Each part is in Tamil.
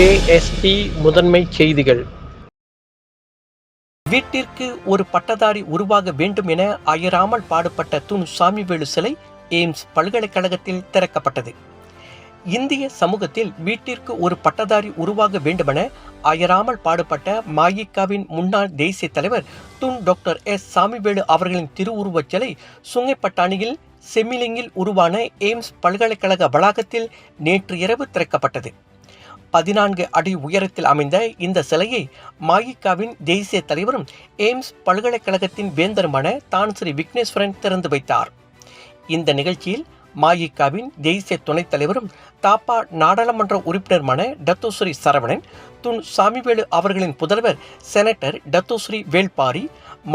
கேஎஸ்டி முதன்மை செய்திகள். வீட்டிற்கு ஒரு பட்டதாரி உருவாக வேண்டும் என அயராமல் பாடுபட்ட துன் சாமிவேலு சிலை எய்ம்ஸ் பல்கலைக்கழகத்தில் திறக்கப்பட்டது. இந்திய சமூகத்தில் வீட்டிற்கு ஒரு பட்டதாரி உருவாக வேண்டுமென அயராமல் பாடுபட்ட மாயிகாவின் முன்னாள் தேசிய தலைவர் துன் டாக்டர் எஸ் சாமிவேலு அவர்களின் திருவுருவச் சிலை சுங்கைப்பட்டாணியில் செமிலிங்கில் உருவான எய்ம்ஸ் பல்கலைக்கழக வளாகத்தில் நேற்று இரவு திறக்கப்பட்டது. பதினான்கு அடி உயரத்தில் அமைந்த இந்த சிலையை மாயிக்காவின் தேசிய தலைவரும் எய்ம்ஸ் பல்கலைக்கழகத்தின் வேந்தருமான தான் ஸ்ரீ விக்னேஸ்வரன் திறந்து வைத்தார். இந்த நிகழ்ச்சியில் மாயிகாவின் தேசிய துணைத் தலைவரும் தாப்பா நாடாளுமன்ற உறுப்பினருமான டத்தோஸ்ரீ சரவணன் துன் சாமிவேலு அவர்களின் புதல்வர் செனட்டர் டத்தோஸ்ரீ வேல்பாரி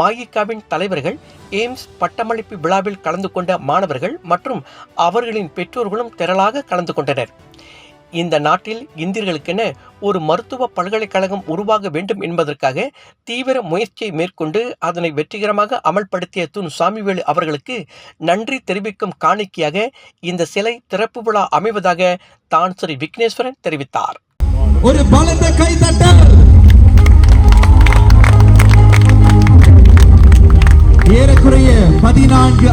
மாயிகாவின் தலைவர்கள் எய்ம்ஸ் பட்டமளிப்பு விழாவில் கலந்து கொண்ட மாணவர்கள் மற்றும் அவர்களின் பெற்றோர்களும் திரளாக கலந்து கொண்டனர். இந்த நாட்டில் இந்தியர்களுக்கென ஒரு மருத்துவ பல்கலைக்கழகம் உருவாக வேண்டும் என்பதற்காக தீவிர முயற்சியை மேற்கொண்டு அதனை வெற்றிகரமாக அமல்படுத்திய துன் சாமிவேலு அவர்களுக்கு நன்றி தெரிவிக்கும் காணிக்கையாக இந்த சிலை திறப்பு விழா அமைவதாக தான் ஸ்ரீ விக்னேஸ்வரன் தெரிவித்தார். ஒரு பலத்த ஏறக்குறைய பதினான்கு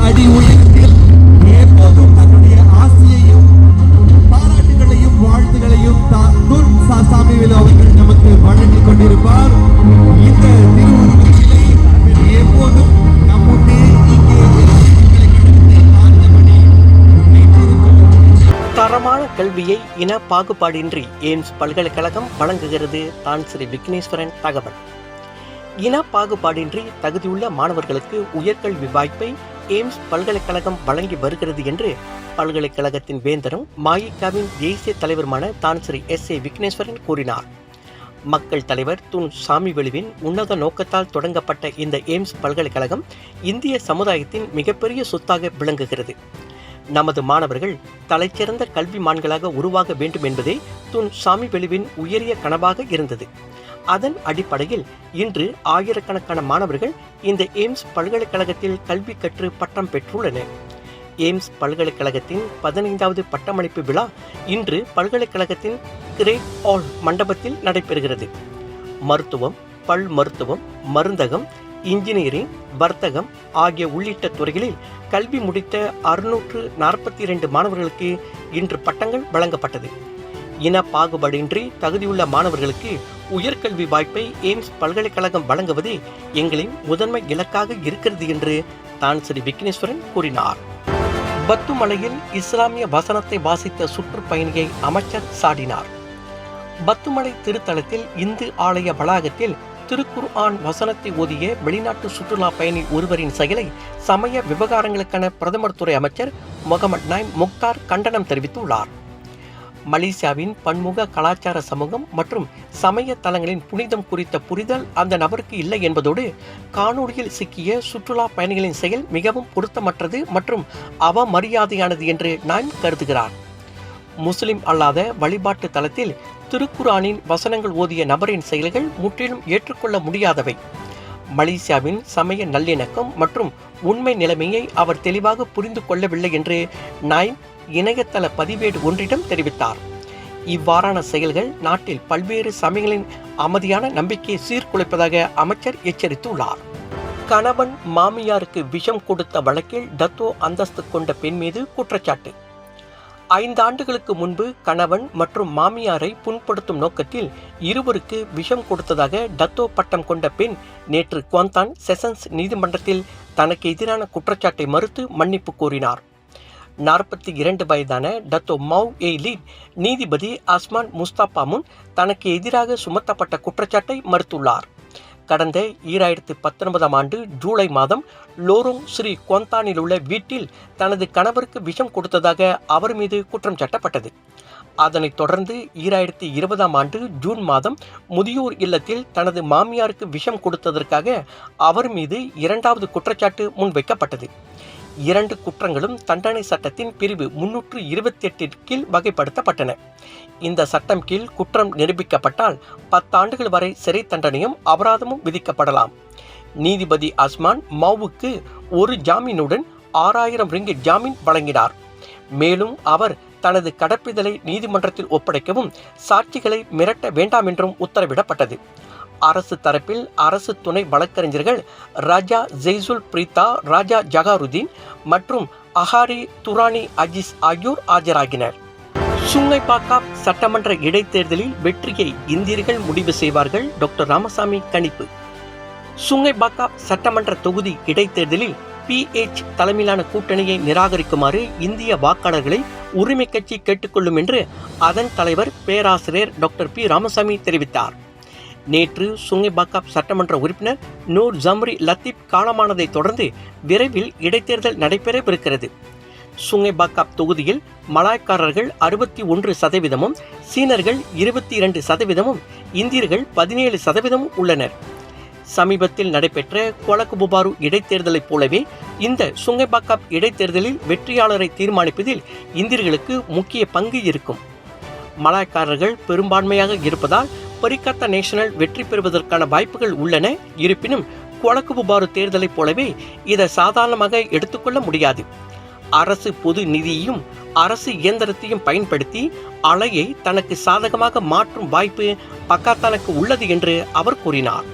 சாமியில் அவர்கள் நமக்கு வழங்கி கொண்டிருப்பார். இந்த திருவுருவச் சிலை எப்போதும் நம்முடைய இங்கே தரமான கல்வியை இன பாகுபாடின்றி எய்ம்ஸ் பல்கலைக்கழகம் வழங்குகிறது தான் ஸ்ரீ விக்னேஸ்வரன் தகவல். இன பாகுபாடின்றி தகுதியுள்ள மாணவர்களுக்கு உயர்கல்வி வாய்ப்பை எய்ம்ஸ் பல்கலைக்கழகம் வழங்கி வருகிறது என்று பல்கலைக்கழகத்தின் வேந்தரும் மாயிகாவின் தேசிய தலைவருமான தான் ஸ்ரீ எஸ் ஏ விக்னேஸ்வரன் கூறினார். மக்கள் தலைவர் துன் சாமிவெளுவின் உன்னத நோக்கத்தால் தொடங்கப்பட்ட இந்த எய்ம்ஸ் பல்கலைக்கழகம் இந்திய சமுதாயத்தின் மிகப்பெரிய சொத்தாக விளங்குகிறது. நமது மாணவர்கள் தலைச்சிறந்த கல்விமான்களாக உருவாக வேண்டும் என்பதே துன் சாமிவெளுவின் உயரிய கனவாக இருந்தது. அதன் அடிப்படையில் இன்று ஆயிரக்கணக்கான மாணவர்கள் இந்த எய்ம்ஸ் பல்கலைக்கழகத்தில் கல்வி கற்று பட்டம் பெற்றுள்ளனர். எய்ம்ஸ் பல்கலைக்கழகத்தின் பதினைந்தாவது பட்டமளிப்பு விழா இன்று பல்கலைக்கழகத்தின் கிரேட் ஹால் மண்டபத்தில் நடைபெறுகிறது. மருத்துவம் பல் மருத்துவம் மருந்தகம் இன்ஜினியரிங் வர்த்தகம் ஆகிய உள்ளிட்ட துறைகளில் கல்வி முடித்த அறுநூற்று நாற்பத்தி இரண்டு மாணவர்களுக்கு இன்று பட்டங்கள் வழங்கப்பட்டது. இன பாகுபாடின்றி தகுதியுள்ள மாணவர்களுக்கு உயர்கல்வி வாய்ப்பை எய்ம்ஸ் பல்கலைக்கழகம் வழங்குவதே எங்களின் முதன்மை இலக்காக இருக்கிறது என்று தான் ஸ்ரீ விக்னேஸ்வரன் கூறினார். பத்துமலையில் இஸ்லாமிய வசனத்தை வாசித்த சுற்றுப்பயணியை அமைச்சர் சாடினார். பத்துமலை திருத்தலத்தில் இந்து ஆலய வளாகத்தில் திருக்குர்ஆன் வசனத்தை ஓதிய வெளிநாட்டு சுற்றுலா பயணி ஒருவரின் செயலை சமய விவகாரங்களுக்கான பிரதமர் துறை அமைச்சர் முகமது நாய் முக்தார் கண்டனம் தெரிவித்துள்ளார். மலேசியாவின் பன்முக கலாச்சார சமூகம் மற்றும் சமய தலங்களின் புனிதம் குறித்த புரிதல் அந்த நபருக்கு இல்லை என்பதோடு காணொலியில் சிக்கிய சுற்றுலா பயணிகளின் செயல் மிகவும் பொருத்தமற்றது மற்றும் அவமரியாதையானது என்று நான் கருதுகிறார். முஸ்லிம் அல்லாத வழிபாட்டு தலத்தில் திருக்குரானின் வசனங்கள் ஓதிய நபரின் செயல்கள் முற்றிலும் ஏற்றுக்கொள்ள முடியாதவை. மலேசியாவின் சமய நல்லிணக்கம் மற்றும் உண்மை நிலைமையை அவர் தெளிவாக புரிந்து கொள்ளவில்லை என்று நாய் இணையதள பதிவேடு ஒன்றிடம் தெரிவித்தார். இவ்வாறான செயல்கள் நாட்டில் பல்வேறு சமயங்களின் அமைதியான நம்பிக்கையை சீர்குலைப்பதாக அமைச்சர் எச்சரித்துள்ளார். கணவன் மாமியாருக்கு விஷம் கொடுத்த வழக்கில் டத்தோ அந்தஸ்து கொண்ட பெண் மீது குற்றச்சாட்டு. ஐந்தாண்டுகளுக்கு முன்பு கணவன் மற்றும் மாமியாரை புண்படுத்தும் நோக்கத்தில் இருவருக்கு விஷம் கொடுத்ததாக டத்தோ பட்டம் கொண்ட பெண் நேற்று குவாந்தான் செஷன்ஸ் நீதிமன்றத்தில் தனக்கு எதிரான குற்றச்சாட்டை மறுத்து மன்னிப்பு கோரினார். நாற்பத்தி இரண்டு வயதான டத்தோ மவ் ஏ நீதிபதி அஸ்மான் முஸ்தாபா முன் தனக்கு எதிராக சுமத்தப்பட்ட குற்றச்சாட்டை மறுத்துள்ளார். கடந்த ஈராயிரத்து பத்தொன்பதாம் ஆண்டு ஜூலை மாதம் லோரோங் ஸ்ரீ குவந்தானில் உள்ள வீட்டில் தனது கணவருக்கு விஷம் கொடுத்ததாக அவர் மீது குற்றம் சாட்டப்பட்டது. அதனைத் தொடர்ந்து ஈராயிரத்தி இருபதாம் ஆண்டு ஜூன் மாதம் முதியோர் இல்லத்தில் தனது மாமியாருக்கு விஷம் கொடுத்ததற்காக அவர் மீது இரண்டாவது குற்றச்சாட்டு முன்வைக்கப்பட்டது. இரண்டு குற்றங்களும் தண்டனை சட்டத்தின் பிரிவு முன்னூற்று இருபத்தி எட்டின் கீழ் வகைப்படுத்தப்பட்டன. இந்த சட்டம் கீழ் குற்றம் நிரூபிக்கப்பட்டால் பத்தாண்டுகள் வரை சிறை தண்டனையும் அபராதமும் விதிக்கப்படலாம். நீதிபதி அஸ்மான் மாவுக்கு ஒரு ஜாமீனுடன் ஆறாயிரம் ரிங்கிட் ஜாமீன் வழங்கினார். மேலும் அவர் தனது கடப்பிதழை நீதிமன்றத்தில் ஒப்படைக்கவும் சாட்சிகளை மிரட்ட வேண்டாம் என்றும் உத்தரவிடப்பட்டது. அரசு தரப்பில் அரசு துணை வழக்கறிஞர்கள் ராஜா ஜெய்சுல் பிரீதா ராஜா ஜகாருதீன் மற்றும் அஹாரி துரானி அஜிஸ் ஆகியோர் ஆஜராகினர். சுங்கைபாக்கா சட்டமன்ற இடைத்தேர்தலில் வெற்றியை இந்தியர்கள் முடிவு செய்வார்கள் டாக்டர் ராமசாமி கணிப்பு. சுங்கைபாக்கா சட்டமன்ற தொகுதி இடைத்தேர்தலில் பிஹெச் தலைமையிலான கூட்டணியை நிராகரிக்குமாறு இந்திய வாக்காளர்களை உரிமை கட்சி கேட்டுக்கொள்ளும் என்று அதன் தலைவர் பேராசிரியர் டாக்டர் பி. ராமசாமி தெரிவித்தார். நேற்று சுங்கைபாக்கா சட்டமன்ற உறுப்பினர் நூர் ஜம்ரி லத்தீப் காலமானதை தொடர்ந்து விரைவில் இடைத்தேர்தல் நடைபெறவிருக்கிறது. சுங்கைபாக்கா தொகுதியில் மலாய்க்காரர்கள் அறுபத்தி ஒன்று சதவீதமும் சீனர்கள் இருபத்தி இரண்டு சதவீதமும் இந்தியர்கள் பதினேழு சதவீதமும் உள்ளனர். சமீபத்தில் நடைபெற்ற கொலகுபுபாரு இடைத்தேர்தலைப் போலவே இந்த சுங்கைபாக்கா இடைத்தேர்தலில் வெற்றியாளரை தீர்மானிப்பதில் இந்தியர்களுக்கு முக்கிய பங்கு இருக்கும். மலாய்க்காரர்கள் பெரும்பான்மையாக இருப்பதால் பொறிக்காத்தா நேஷனல் வெற்றி பெறுவதற்கான வாய்ப்புகள் உள்ளன. இருப்பினும் கொலகுபுபாரு தேர்தலைப் போலவே இதை சாதாரணமாக எடுத்துக்கொள்ள முடியாது. அரசு பொது நிதியையும் அரசு இயந்திரத்தையும் பயன்படுத்தி அலையை தனக்கு சாதகமாக மாற்றும் வாய்ப்பு பக்காத்தானுக்கு உள்ளது என்று அவர் கூறினார்.